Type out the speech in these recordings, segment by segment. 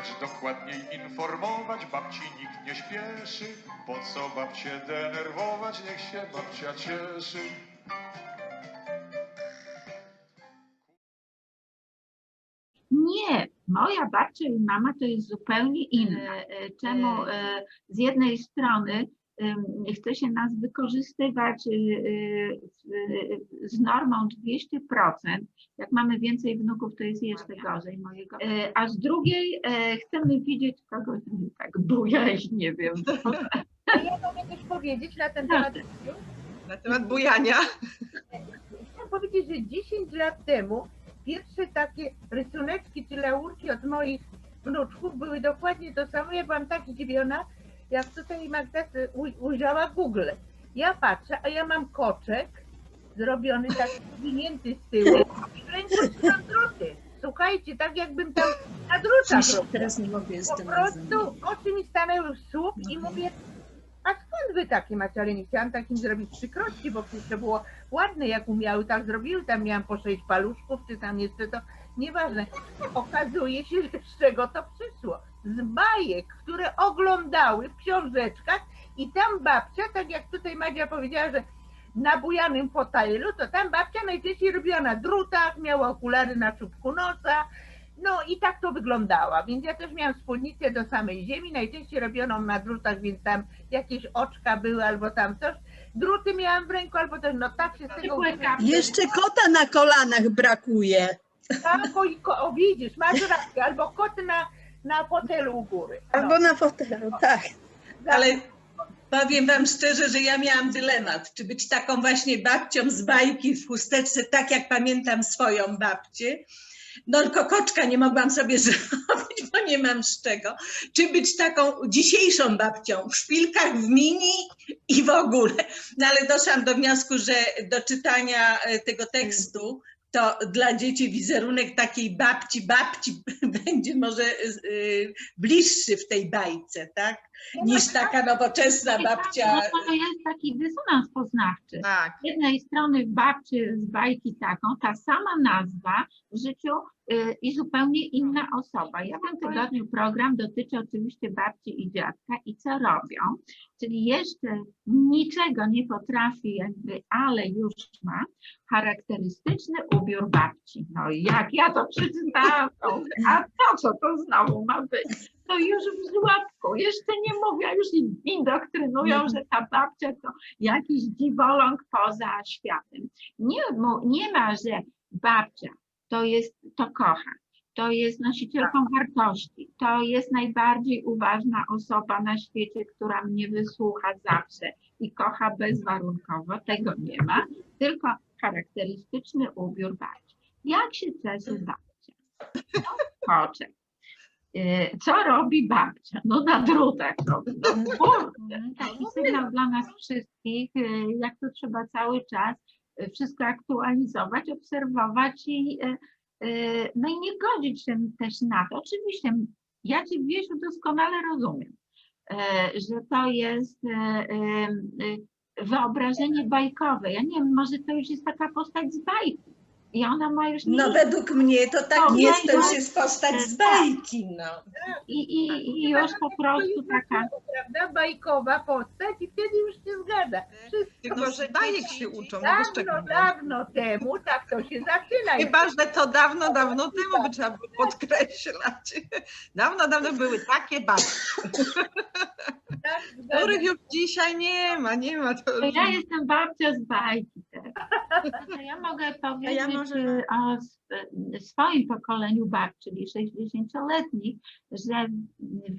lecz dokładniej informować babci nikt nie śpieszy. Po co babcię denerwować, niech się babcia cieszy. Nie, moja babcia i mama to jest zupełnie inna. E, Czemu e, z jednej strony chce się nas wykorzystywać e, e, z- normą 200%, jak mamy więcej wnuków, to jest jeszcze gorzej mojego, E, a z drugiej e, chcemy widzieć kogoś tak bujać, nie wiem. Ja mogę coś powiedzieć na ten Tak. temat. Na temat bujania. Chciałam powiedzieć, że 10 lat temu pierwsze takie rysuneczki czy laurki od moich wnuczków były dokładnie to samo. Ja byłam tak zdziwiona, jak tutaj Magda ujrzała Google. Ja patrzę, a ja mam koczek zrobiony tak zwinięty z tyłu i w ręku trzymam druty. Słuchajcie, tak jakbym tam na drutach teraz nie mogę, Po jestem na prostu oczy mi stanęły w słup i mówię, a skąd wy takie macie? Ale nie chciałam takim zrobić przykrości, bo przecież to było ładne, jak umiały, tak zrobiły. Tam miałam po sześć paluszków, czy tam jeszcze to, nieważne. Okazuje się, że z czego to przyszło. Z bajek, które oglądały w książeczkach i tam babcia, tak jak tutaj Madzia powiedziała, że na bujanym fotelu, to tam babcia najczęściej robiła na drutach, miała okulary na czubku nosa, no i tak to wyglądała, więc ja też miałam wspólnicę do samej ziemi, najczęściej robioną na drutach, więc tam jakieś oczka były albo tam coś. Druty miałam w ręku albo też, no tak się z tego... Jeszcze kota na kolanach brakuje. Tak, o, o widzisz, masz rację, albo kot na, na fotelu u góry. No, Albo na fotelu, tak. Ale powiem wam szczerze, że ja miałam dylemat, czy być taką właśnie babcią z bajki w chusteczce, tak jak pamiętam swoją babcię. No tylko koczka nie mogłam sobie zrobić, bo nie mam z czego. Czy być taką dzisiejszą babcią w szpilkach, w mini i w ogóle. No ale doszłam do wniosku, że do czytania e, tego tekstu to dla dzieci wizerunek takiej babci, babci będzie może y, bliższy w tej bajce, tak? Niż taka nowoczesna babcia. No to jest taki dysonans poznawczy. Tak. Z jednej strony w babci z bajki taką, ta sama nazwa w życiu y, i zupełnie inna osoba. Ja w tym tygodniu program dotyczy oczywiście babci i dziadka i co robią, czyli jeszcze niczego nie potrafi jakby, ale już ma charakterystyczny ubiór babci. No jak ja to przeczytałam, a to co to znowu ma być? To już w żłobku, jeszcze nie mówię, już indoktrynują, że ta babcia to jakiś dziwoląg poza światem. Nie, nie ma, że babcia to jest, to kocha, to jest nosicielką wartości, to jest najbardziej uważna osoba na świecie, która mnie wysłucha zawsze i kocha bezwarunkowo. Tego nie ma, tylko charakterystyczny ubiór babci. Jak się cieszy babcia? No, koczek. Y, Co robi babcia? No na drutach robi. No, kurde. Taki sygnał dla nas wszystkich, y, jak to trzeba cały czas y, wszystko aktualizować, obserwować i, no i nie godzić się też na to. Oczywiście ja Cię Wiesiu doskonale rozumiem, że to jest wyobrażenie bajkowe. Ja nie wiem, może to już jest taka postać z bajki i ona ma już No według mnie to tak No, jest, to no, już jest postać z bajki, no. i, i, i już po prostu taka Prawda, bajkowa postać i wtedy już się zgadza. Wszystko Tylko, że bajek się uczą, no? Dawno, dawno temu tak to się zaczyna. Chyba, że to dawno, dawno temu by trzeba było podkreślać. Dawno, dawno były takie babci, Tak, których już dzisiaj nie ma, nie ma. To To ja jestem babcia z bajki. To ja mogę powiedzieć może- y, o y, swoim pokoleniu babci, czyli 60-letnich, że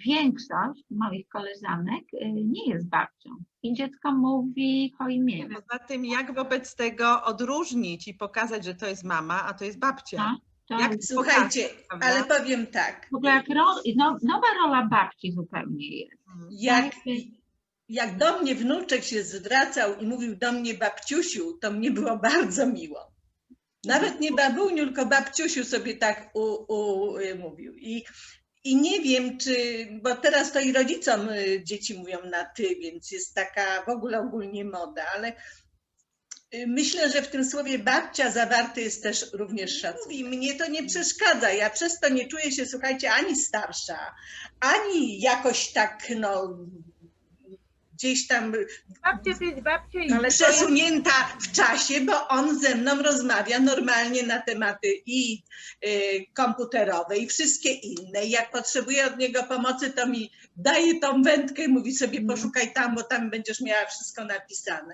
większość moich koleżanek y, nie jest babcią. I dziecko mówi hojmie. Poza tym, jak wobec tego odróżnić i pokazać, że to jest mama, a to jest babcia? To Jak Słuchajcie, Prawda? ale powiem tak, w ogóle jak ro, no, nowa rola babci zupełnie jest. jak, jak do mnie wnuczek się zwracał i mówił do mnie babciusiu, to mnie było bardzo miło. Nawet nie babuniu, tylko babciusiu sobie tak u, u, mówił. I, I nie wiem, czy, bo teraz to i rodzicom y, dzieci mówią na ty, więc jest taka w ogóle ogólnie moda, ale Y, Myślę, że w tym słowie babcia zawarty jest też również szacunek. I mnie to nie przeszkadza. Ja przez to nie czuję się, słuchajcie, ani starsza, ani jakoś tak, no, gdzieś tam babcia i ale przesunięta w czasie, bo on ze mną rozmawia normalnie na tematy i y, komputerowe, i wszystkie inne. I jak potrzebuję od niego pomocy, to mi daje tą wędkę i mówi sobie poszukaj tam, bo tam będziesz miała wszystko napisane.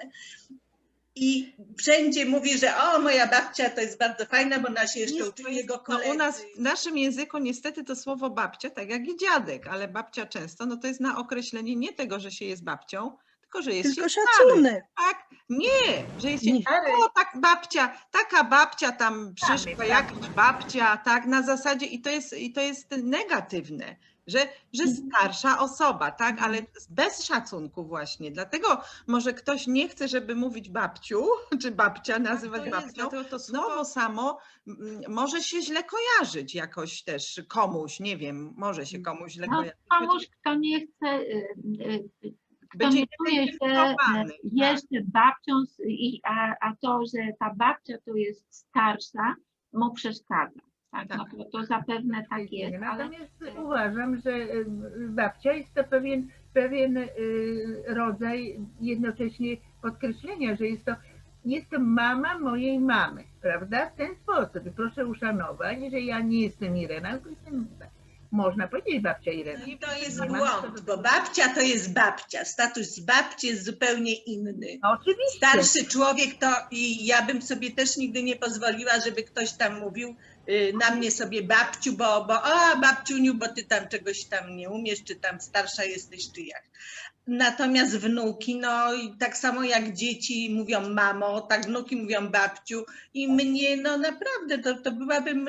I wszędzie mówi, że o, moja babcia to jest bardzo fajna, bo ona się jeszcze Nie, uczy jego No, koledzy. u nas w naszym języku niestety to słowo babcia, tak jak i dziadek, ale babcia często, no to jest na określenie nie tego, że się jest babcią, tylko że jest Tylko się stary. szacunek. Tak? Nie, że jest się, Nie. o tak babcia, taka babcia tam przyszła, jakaś babcia, tak, na zasadzie i to jest, i to jest negatywne. Że, że Mhm. starsza osoba, tak, ale bez szacunku właśnie. Dlatego może ktoś nie chce, żeby mówić babciu, czy babcia nazywać Tak, to jest, babcią, dlatego to no bo samo mm, może się źle kojarzyć jakoś też komuś, nie wiem, może się komuś źle No, kojarzyć. komuś, kto nie chce, y, y, kto Będzie nie czuje się tak. jeszcze babcią, a, a to, że ta babcia to jest starsza, mu przeszkadza. Tak, no to, to zapewne tak jest, ale Natomiast uważam, że y, babcia jest to pewien, pewien y, rodzaj jednocześnie podkreślenia, że jest to, jest to mama mojej mamy, prawda? W ten sposób. I proszę uszanować, że ja nie jestem Irena, tylko jestem, można powiedzieć babcia Irena. I to jest Nie błąd, bo babcia to jest babcia. Status babci jest zupełnie inny. No, oczywiście. starszy człowiek to i ja bym sobie też nigdy nie pozwoliła, żeby ktoś tam mówił na mnie sobie babciu, bo, bo a babciuniu, bo ty tam czegoś tam nie umiesz, czy tam starsza jesteś, czy jak. Natomiast wnuki, no i tak samo jak dzieci mówią mamo, tak wnuki mówią babciu i mnie, no naprawdę, to, to byłabym...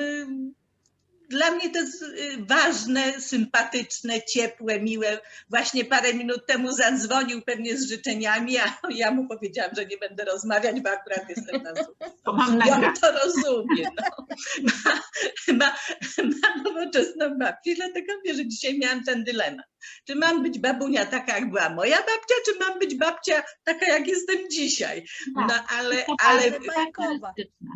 Dla mnie to jest y, ważne, sympatyczne, ciepłe, miłe. Właśnie parę minut temu zadzwonił pewnie z życzeniami, a ja mu powiedziałam, że nie będę rozmawiać, bo akurat jestem na Zoom. to mam Ja to rozumiem. No. Ma, ma, ma nowoczesną babcię, dlatego mówię, że dzisiaj miałam ten dylemat. Czy mam być babunia taka, jak była moja babcia, czy mam być babcia taka, jak jestem dzisiaj? No ale, ale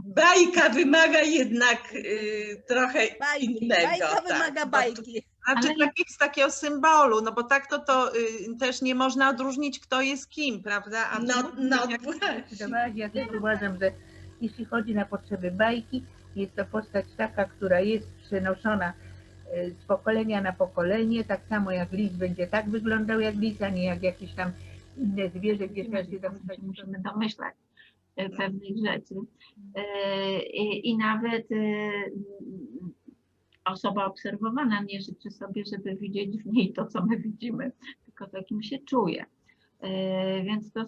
bajka wymaga jednak y, trochę Bajki. innego. Bajka tak, wymaga bajki. Znaczy Ale- takich, z takiego symbolu, no bo tak to, to y, też nie można odróżnić, kto jest kim, prawda? A No, no jak- właśnie. Ja też uważam, że jeśli chodzi na potrzeby bajki, jest to postać taka, która jest przenoszona z pokolenia na pokolenie, tak samo jak lis będzie tak wyglądał jak lis, a nie jak jakieś tam inne zwierzę, gdzie trzeba się domyślać. musimy domyślać pewnych rzeczy. E, I, i nawet e, osoba obserwowana nie życzy sobie, żeby widzieć w niej to, co my widzimy, tylko takim się czuje. E, Więc to,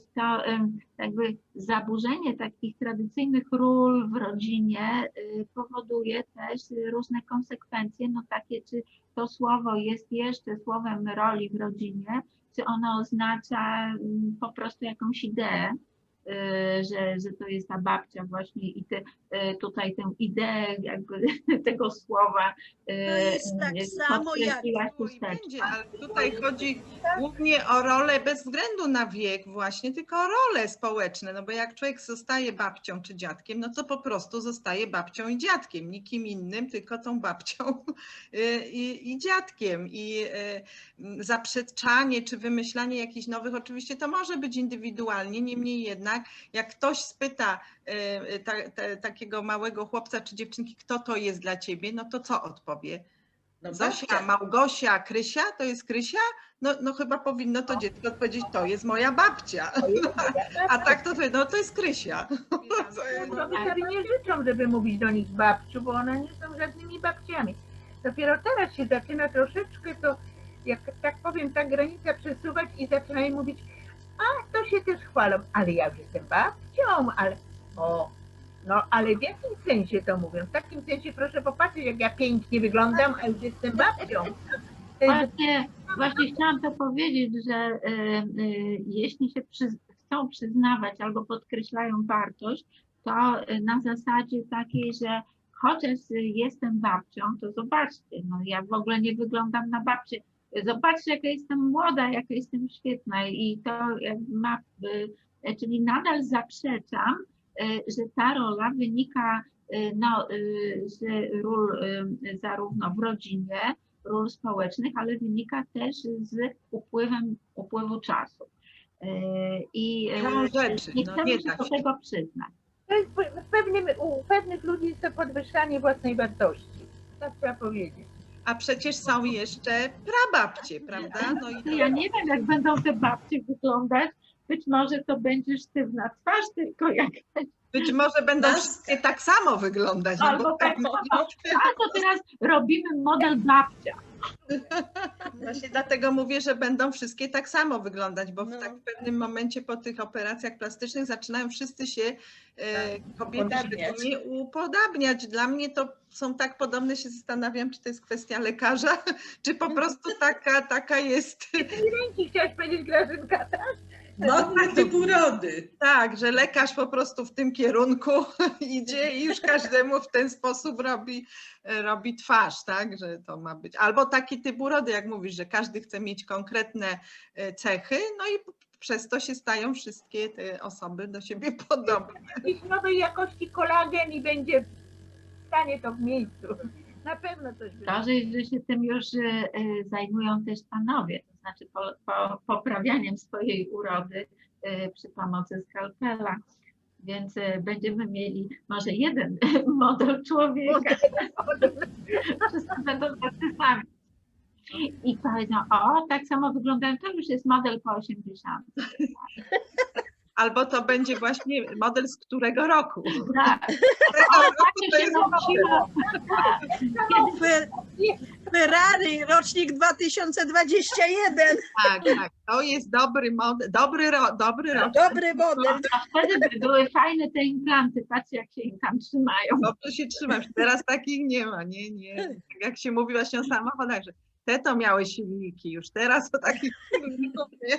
jakby zaburzenie takich tradycyjnych ról w rodzinie e, powoduje też różne konsekwencje, no takie, czy to słowo jest jeszcze słowem roli w rodzinie, czy ono oznacza mm, po prostu jakąś ideę, y, że, że to jest ta babcia właśnie i te, y, tutaj tę ideę jakby tego słowa y, To jest tak y, samo jak- i będzie, ale tutaj chodzi głównie o rolę bez względu na wiek właśnie, tylko o role społeczne, no bo jak człowiek zostaje babcią czy dziadkiem, no to po prostu zostaje babcią i dziadkiem, nikim innym, tylko tą babcią y, i, i dziadkiem. I y, zaprzeczanie czy wymyślanie jakichś nowych, oczywiście to może być indywidualnie, niemniej jednak jak ktoś spyta y, ta, ta, takiego małego chłopca czy dziewczynki, kto to jest dla ciebie, no to co odpowie? No Zosia, babcia. Małgosia, Krysia, to jest Krysia? No, no chyba powinno to dziecko odpowiedzieć, to jest moja babcia. A tak to no to jest Krysia. Osoby sobie nie życzą, żeby mówić do nich babciu, bo one nie są żadnymi babciami. Dopiero teraz się zaczyna troszeczkę to, jak tak powiem, ta granica przesuwać i zaczynają mówić, się też chwalą, ale ja już jestem babcią, ale o, no ale w jakim sensie to mówią? W takim sensie proszę popatrzeć, jak ja pięknie wyglądam, a już jestem babcią. Właśnie, właśnie chciałam to powiedzieć, że y, y, jeśli się przy, chcą przyznawać albo podkreślają wartość, to na zasadzie takiej, że chociaż jestem babcią, to zobaczcie, no ja w ogóle nie wyglądam na babcię. Zobaczcie, jaka jestem młoda, jaka jestem świetna i to jak ma, y, czyli nadal zaprzeczam że ta rola wynika no, z ról zarówno w rodzinie, ról społecznych, ale wynika też z upływem, upływu czasu. I rzeczy, nie no chcemy nie się do tego przyznać. To jest pewnym, u pewnych ludzi jest to podwyższanie własnej wartości. Tak trzeba powiedzieć. A przecież są jeszcze prababcie, prawda? No i ja nie wiem, jak będą te babcie wyglądać. Być może to będzie sztywna twarz, tylko jak być może będą wszystkie tak samo wyglądać. No Albo bo tak tak. A to teraz robimy model babcia. Właśnie dlatego mówię, że będą wszystkie tak samo wyglądać, bo w, No. tak w pewnym momencie po tych operacjach plastycznych zaczynają wszyscy się e, kobiety upodabniać. nie upodabniać. Dla mnie to są tak podobne, się zastanawiam, czy to jest kwestia lekarza, czy po prostu taka, taka jest. Ręki chciałaś powiedzieć Grażynka, tak? Modny typ urody. Tak, że lekarz po prostu w tym kierunku idzie i już każdemu w ten sposób robi, robi twarz, tak, że to ma być. Albo taki typ urody, jak mówisz, że każdy chce mieć konkretne e, cechy, no i przez to się stają wszystkie te osoby do siebie podobne. Jakiejś nowej jakości kolagen i będzie stanie to w miejscu. Na pewno coś będzie. Gorzej, że się tym już e, e, zajmują też panowie, to znaczy po, po, poprawianiem swojej urody e, przy pomocy skalpela. Więc będziemy mieli może jeden model człowieka, wszyscy będą tacy sami. I powiedzą, o, tak samo wyglądają, to już jest model po 80. Albo to będzie właśnie model z którego roku. Tak, Którego roku takie to się jest. Fer- Ferrari, rocznik 2021. Tak, tak. To jest dobry model, dobry, ro, dobry rok. Dobry model. A wtedy by były fajne te implanty, patrzcie jak się im tam trzymają. Dobrze się trzymasz. Teraz takich nie ma, nie, nie. Tak jak się mówi właśnie o samochodach, że te to miały silniki, już teraz to takich silników nie,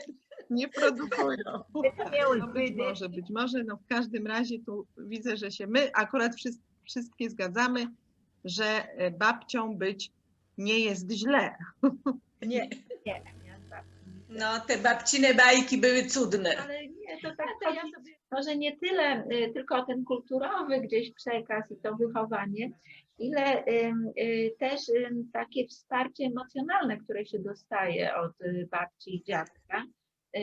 nie produkują. No być może, być może. No w każdym razie tu widzę, że się my akurat wszyscy, wszystkie zgadzamy, że e, babcią być nie jest źle. Nie. No, te babcine bajki były cudne. Ale nie, to tak, to ja sobie, może nie tyle y, tylko ten kulturowy gdzieś przekaz i to wychowanie, ile y, też takie wsparcie emocjonalne, które się dostaje od y, babci i dziadka. Ym,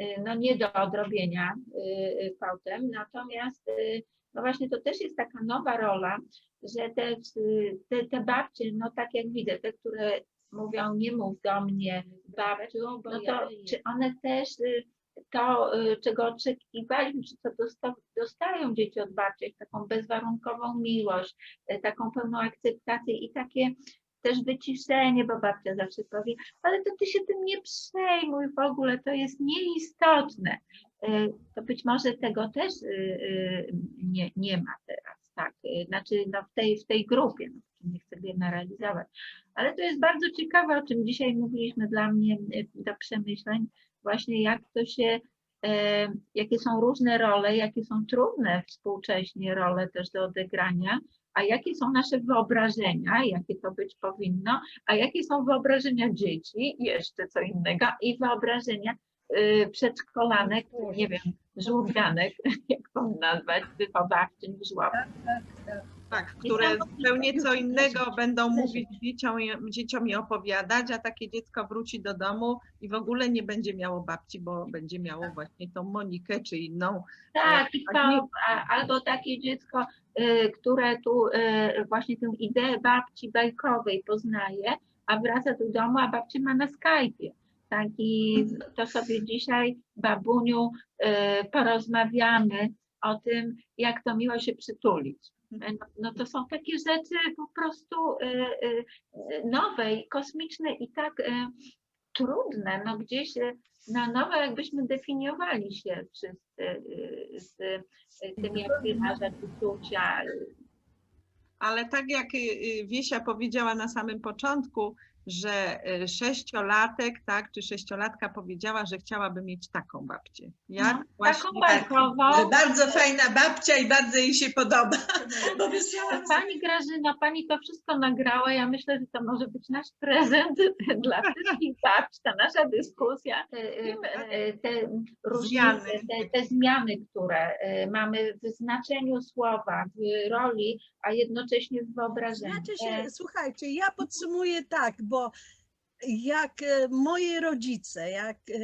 y, No nie do odrobienia y, y, natomiast y, no właśnie to też jest taka nowa rola, że te, y, te, te babcie, no tak jak widzę, te, które mówią nie mów do mnie babciu, no to czy one też y, to, y, czego oczekiwaliśmy, czy co dosta, dostają dzieci od babci, taką bezwarunkową miłość, y, taką pełną akceptację i takie też wyciszenie, bo babcia zawsze powie, ale to ty się tym nie przejmuj w ogóle, to jest nieistotne. Y, To być może tego też y, y, nie, nie ma teraz, tak, znaczy no w, tej, w tej grupie, no, nie chcę generalizować, ale to jest bardzo ciekawe, o czym dzisiaj mówiliśmy dla mnie do przemyśleń, właśnie jak to się, e, jakie są różne role, jakie są trudne współcześnie role też do odegrania, a jakie są nasze wyobrażenia, jakie to być powinno, a jakie są wyobrażenia dzieci, jeszcze co innego, i wyobrażenia y, przedszkolanek, nie wiem, żłobianek, jak to nazwać, wychowawczyń żłobek. Tak, które zupełnie co innego będą mówić dzieciom, i- dzieciom i opowiadać, a takie dziecko wróci do domu i w ogóle nie będzie miało babci, bo będzie miało właśnie tą Monikę czy inną. Tak, tak albo takie dziecko, y, które tu y, właśnie tę ideę babci bajkowej poznaje, a wraca do domu, a babci ma na Skype'ie. Tak, i to sobie dzisiaj, babuniu, y, porozmawiamy o tym, jak to miło się przytulić. No, no to są takie rzeczy po prostu y, y, nowe i kosmiczne i tak y, trudne, no gdzieś na nowo jakbyśmy definiowali się wszyscy z y, tym, jakie nasze uczucia. Ale tak jak Wiesia powiedziała na samym początku, że y, sześciolatek, tak, czy sześciolatka powiedziała, że chciałaby mieć taką babcię. Jak No, właśnie taką tak. bajkową. Że bardzo fajna babcia i bardzo jej się podoba. Wysłałam Pani Grażyna, pani to wszystko nagrała. Ja myślę, że to może być nasz prezent dla wszystkich babci, ta nasza dyskusja. Te, e, te różnice, Zmiany. te, te zmiany, które e, mamy w znaczeniu słowa, w roli, a jednocześnie w wyobrażeniu. Znaczy E, się, słuchajcie, ja podsumuję tak, bo jak e, moi rodzice, jak e,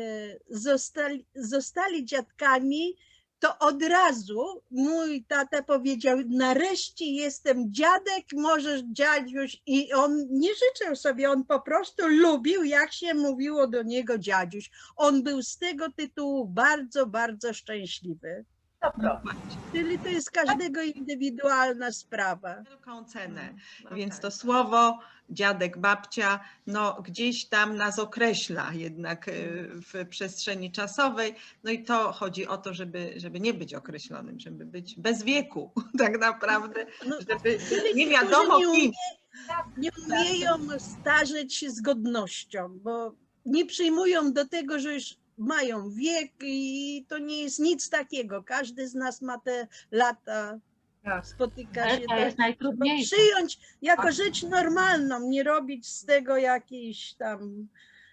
zostali, zostali dziadkami, to od razu mój tata powiedział, nareszcie jestem dziadek, możesz dziadziuś i on nie życzył sobie, on po prostu lubił, jak się mówiło do niego dziadziuś. On był z tego tytułu bardzo, bardzo szczęśliwy. Czyli to jest każdego indywidualna sprawa. wielką cenę. no Więc tak. to słowo dziadek, babcia, no gdzieś tam nas określa jednak y, w przestrzeni czasowej. No i to chodzi o to, żeby, żeby nie być określonym, żeby być bez wieku tak naprawdę, No, żeby nie wiadomo nie, kim. nie umieją starzeć się z godnością, bo nie przyjmują do tego, że już mają wiek i to nie jest nic takiego. Każdy z nas ma te lata, Tak. spotyka się. to jest tak. najtrudniejsze. Przyjąć jako rzecz normalną, nie robić z tego jakiejś tam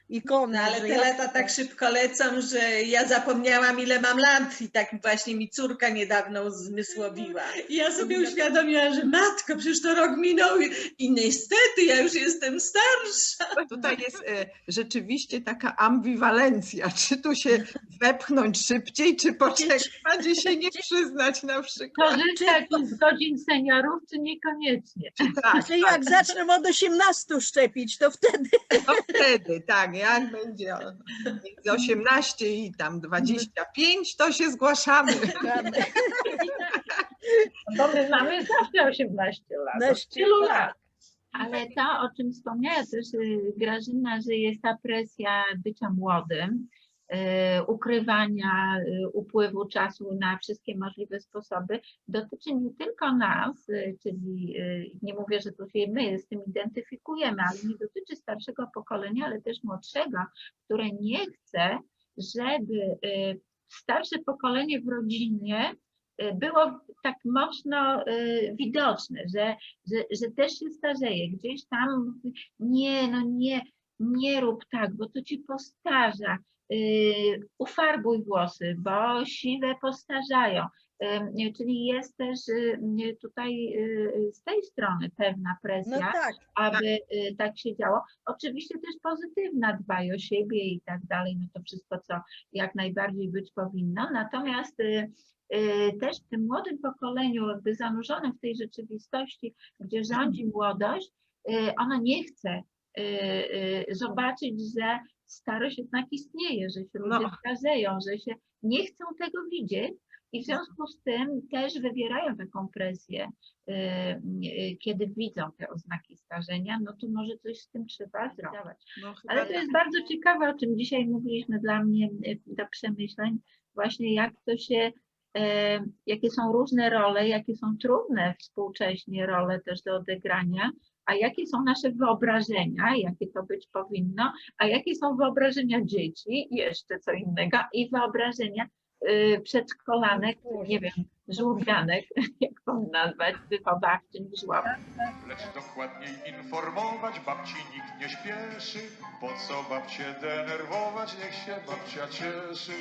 ikony. No ale te ja- lata tak szybko lecą, że ja zapomniałam ile mam lat i tak właśnie mi córka niedawno uzmysłowiła. I ja sobie uświadomiłam, że matko, przecież to rok minął i, niestety ja już jestem starsza. Tutaj jest y, rzeczywiście taka ambiwalencja, czy tu się wepchnąć szybciej, czy poczekać i się nie przyznać na przykład. Korzystać z godzin seniorów, czy niekoniecznie? Tak, Że jak zacznę od 18 szczepić, to wtedy No wtedy, tak, jak będzie między 18 i tam 25, to się zgłaszamy. Bo my mamy zawsze 18 lat. Od tylu tak. lat. Ale to, o czym wspomniała też y, Grażyna, że jest ta presja bycia młodym, ukrywania y, upływu czasu na wszystkie możliwe sposoby, dotyczy nie tylko nas, y, czyli y, nie mówię, że tu się my z tym identyfikujemy, ale nie dotyczy starszego pokolenia, ale też młodszego, które nie chce, żeby y, starsze pokolenie w rodzinie y, było tak mocno y, widoczne, że, że, że też się starzeje. Gdzieś tam nie, no nie, nie rób tak, bo to ci postarza. Y, Ufarbuj włosy, bo siwe postarzają. Y, Czyli jest też y, tutaj z tej strony pewna no presja, tak. aby y, tak się działo. Oczywiście też pozytywna, dbaj o siebie i tak dalej, no to wszystko, co jak najbardziej być powinno. Natomiast też w tym młodym pokoleniu, jakby zanurzonym w tej rzeczywistości, gdzie rządzi młodość, ono nie chce zobaczyć, że starość jednak istnieje, że się ludzie No. starzeją, że się nie chcą tego widzieć. I w związku z tym też wywierają taką presję, y, y, kiedy widzą te oznaki starzenia, no to może coś z tym trzeba zrobić. No, Ale to jest bardzo ciekawe, o czym dzisiaj mówiliśmy dla mnie y, do przemyśleń, właśnie jak to się, e, jakie są różne role, jakie są trudne współcześnie role też do odegrania, a jakie są nasze wyobrażenia, jakie to być powinno, a jakie są wyobrażenia dzieci, jeszcze co innego, i wyobrażenia y, przedszkolanek, nie wiem, żłobianek, jak to nazwać, wychowawczyń żłobków. Lecz dokładniej informować babci nikt nie śpieszy. Po co babcię denerwować, niech się babcia cieszy.